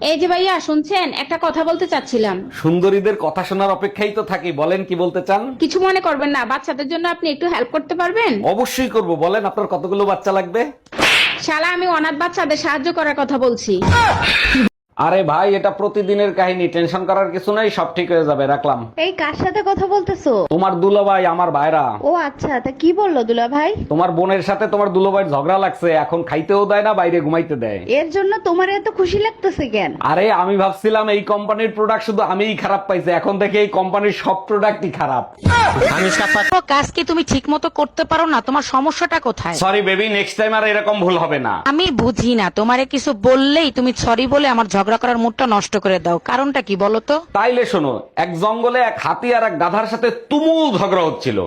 এই যে ভাইয়া শুনছেন? একটা কথা বলতে চাচ্ছিলাম। সুন্দরীদের কথা শোনার অপেক্ষাই তো থাকি বলেন কি বলতে চান? কিছু মনে করবেন না বাচ্চাদের জন্য আপনি একটু হেল্প করতে পারবেন? অবশ্যই করব বলেন আপনার কতগুলো বাচ্চা লাগবে? শালা আমি অনাথ বাচ্চাদের সাহায্য করার কথা বলছি। আরে ভাই এটা প্রতিদিনের কাহিনী। টেনশন করার কিছু নাই সব ঠিক হয়ে যাবে রাখলাম। এই কার সাথে কথা বলতেছো? তোমার দুলো ভাই আমার ভাইরা। ও আচ্ছা তা কি বলল দুলা ভাই তোমার বোনের সাথে তোমার দুলো ভাইয়ের ঝগড়া লাগছে এখন খাইতেও দেয় না বাইরে ঘুমাইতে দেয়। এর জন্য তোমার এত খুশি লাগতেছে কেন? আরে আমি ভাবছিলাম এই কোম্পানির প্রোডাক্ট শুধু আমিই খারাপ পাইছি এখন থেকে এই কোম্পানির সব প্রোডাক্টই খারাপ। কাজ কি তুমি ঠিক মতো করতে পারো না? তোমার সমস্যাটা কোথায়? সরি বেবি নেক্সট টাইম আর এরকম ভুল হবে না। আমি বুঝি না তোমারে কিছু বললেই তুমি সরি বলে আমার ঝগড়া করার মুডটা নষ্ট করে দাও। কারণটা কি বলতো তাইলে শোনো, এক জঙ্গলে এক হাতি আর এক গাধার সাথে তুমুল ঝগড়া হচ্ছিল।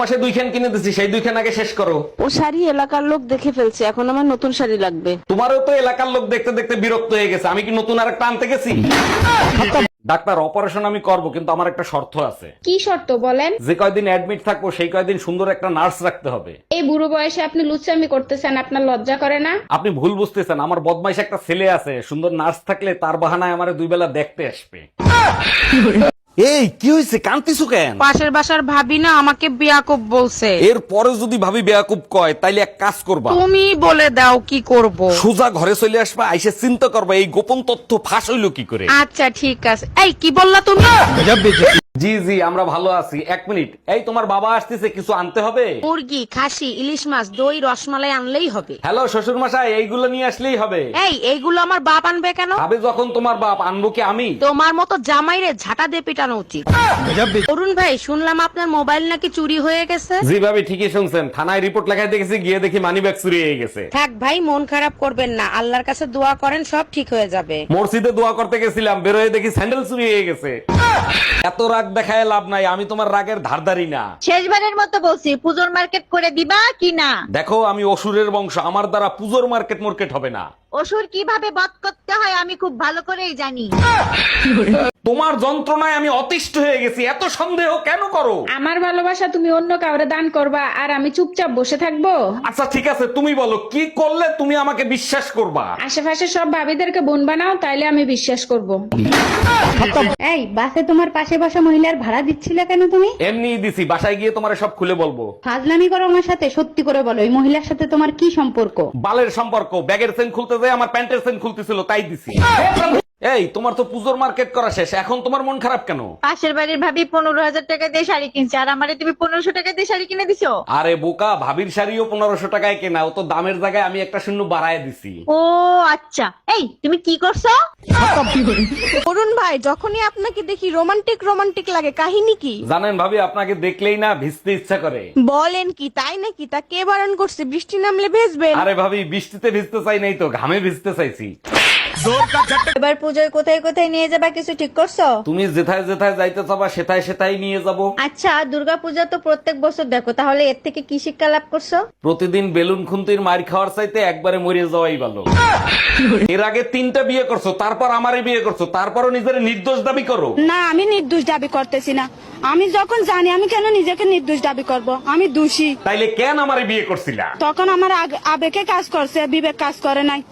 মাসে দুইখান কিনে দিছি সেই দুইখান আগে শেষ করো। ও শাড়ি এলাকার লোক দেখে ফেলছে এখন আমার নতুন শাড়ি লাগবে। তোমারও তো এলাকার লোক দেখতে দেখতে বিরক্ত হয়ে গেছে আমি কি নতুন আর একটা আনতে গেছি? ডাক্তার অপারেশন আমি করব কিন্তু আমার একটা শর্ত আছে। কি শর্ত বলেন? যে কয়দিন অ্যাডমিট থাকব সেই কয়দিন সুন্দর একটা নার্স রাখতে হবে। এই বুড়ো বয়সে আপনি লুচ্চামি করতেছেন আপনার লজ্জা করে না? আপনি ভুল বুঝতেছেন আমার বদমাইশ একটা ছেলে আছে সুন্দর নার্স থাকলে তার বাহানায় আমার দুই বেলা দেখতে আসবে। এই কি হয়েছে কান্তিছু কেন? পাশের বাসার ভাবি না আমাকে বিয়াকুব বলছে। এর পরে যদি ভাবি বেয়াকুব কয় তাইলে এক কাজ করবা। তুমি বলে দাও কি করব। সোজা ঘরে চলে আসবা আইসে চিন্তা করবা এই গোপন তথ্য ফাঁস হইল কি করে? আচ্ছা ঠিক আছে। এই কি বললা তুমি? জি জি আমরা ভালো আছি। এক মিনিট। এই তোমার বাবা আসতেছে কিছু আনতে হবে? মুরগি খাসি ইলিশ মাছ দই রসমালাই আনলেই হবে। হ্যালো শ্বশুর মশাই এইগুলো নিয়ে আসলেই হবে। এই এইগুলো আমার বাপ আনবে কেন? ভাবে যখন তোমার বাপ আনব কি আমি? তোমার মতো জামাইরে ঝাঁটা দিয়ে পিটানো উচিত। অরুণ ভাই শুনলাম আপনার মোবাইল নাকি চুরি হয়ে গেছে? জি ভাবি ঠিকই শুনছেন। থানায় রিপোর্ট লেখায় দেখেছি গিয়ে দেখি মানি ব্যাগ চুরি হয়ে গেছে। থাক ভাই মন খারাপ করবেন না। আল্লাহর কাছে দোয়া করেন সব ঠিক হয়ে যাবে। মসজিদে দোয়া করতে গেছিলাম বেরোয় দেখি স্যান্ডেল চুরি হয়ে গেছে। এত রাগ দেখায় লাভ নাই আমি তোমার রাগের ধারধারি না। শেষবারের মতো বলছি পুজোর মার্কেট করে দিবা কি না? দেখো আমি অসুরের বংশ আমার দ্বারা পুজোর মার্কেট মার্কেট হবে না। অসুর কীভাবে বধ করতে হয় আমি খুব ভালো করেই জানি। তোমার যন্ত্রণায় আমি অতিষ্ঠ হয়ে গেছি এত সন্দেহ কেন করো? আমার ভালোবাসা তুমি অন্য কাউরে দান করবা আর আমি চুপচাপ বসে থাকব? আচ্ছা ঠিক আছে তুমি বলো কি করলে তুমি আমাকে বিশ্বাস করবা? আশেপাশে সব ভাবিদেরকে বোন বানাও তাইলে আমি বিশ্বাস করব। এই বাসে তোমার পাশে বসা মহিলার ভাড়া দিচ্ছিলে কেন তুমি? এমনি দিছি বাসায় গিয়ে তোমার সব খুলে বলব। ফাজলামি করো আমার সাথে সত্যি করে বলো এই মহিলার সাথে তোমার কি সম্পর্ক? বালের সম্পর্ক ব্যাগের চেন খুলতে যায় আমার প্যান্টের চেন খুলতেছিল তাই দিছি। এই তোমার তো পুজোর মার্কেট করা শেষ এখন তোমার মন খারাপ কেন? পাশের বাড়ির ভাবি পনেরো হাজার টাকা দিয়ে শাড়ি কিনছে আর আমারে তুমি পনেরোশো টাকা দিয়ে শাড়ি কিনে দিছো? আরে বোকা ভাবির শাড়িও পনেরোশো টাকায় কেনা ও তো দামের জায়গায় আমি একটা শূন্য বাড়ায় দিছি। ও আচ্ছা। এই তুমি কি করছ? অরুণ ভাই যখনই আপনাকে দেখি রোমান্টিক রোমান্টিক লাগে কাহিনী কি? জানেন ভাবি আপনাকে দেখলেই না ভিজতে ইচ্ছা করে। বলেন কি তাই নাকি? তা কে বারণ করছে? বৃষ্টি নামলে ভেজবেন। আরে ভাবি বৃষ্টিতে ভিজতে চাই নাই তো ঘামে ভিজতে চাইছি। এবার পুজোয় কোথায় কোথায় নিয়ে যাবা কিছু ঠিক করছ? তুমি যেথায় যেথায় যাইতে চাবা সেথায় সেথায় নিয়ে যাব। আচ্ছা দুর্গা পূজা তো প্রত্যেক বছর দেখো তাহলে এর থেকে কি শিক্ষা লাভ করছ? প্রতিদিন বেলুন খুন্তির মার খাওয়ার চাইতে একবারে মরে যাওয়াই ভালো। এর আগে তিনটা বিয়ে করছ তারপর আমারে বিয়ে করছ তারপরও নিজের নির্দোষ দাবি করো। না আমি নির্দোষ দাবি করতেছি না। আমি যখন জানি আমি কেন নিজেকে নির্দোষ দাবি করব? আমি দোষী। তাইলে কেন আমারে বিয়ে করছিলা? তখন আমার আগ- আবেগে কাজ করছে বিবেক কাজ করে নাই।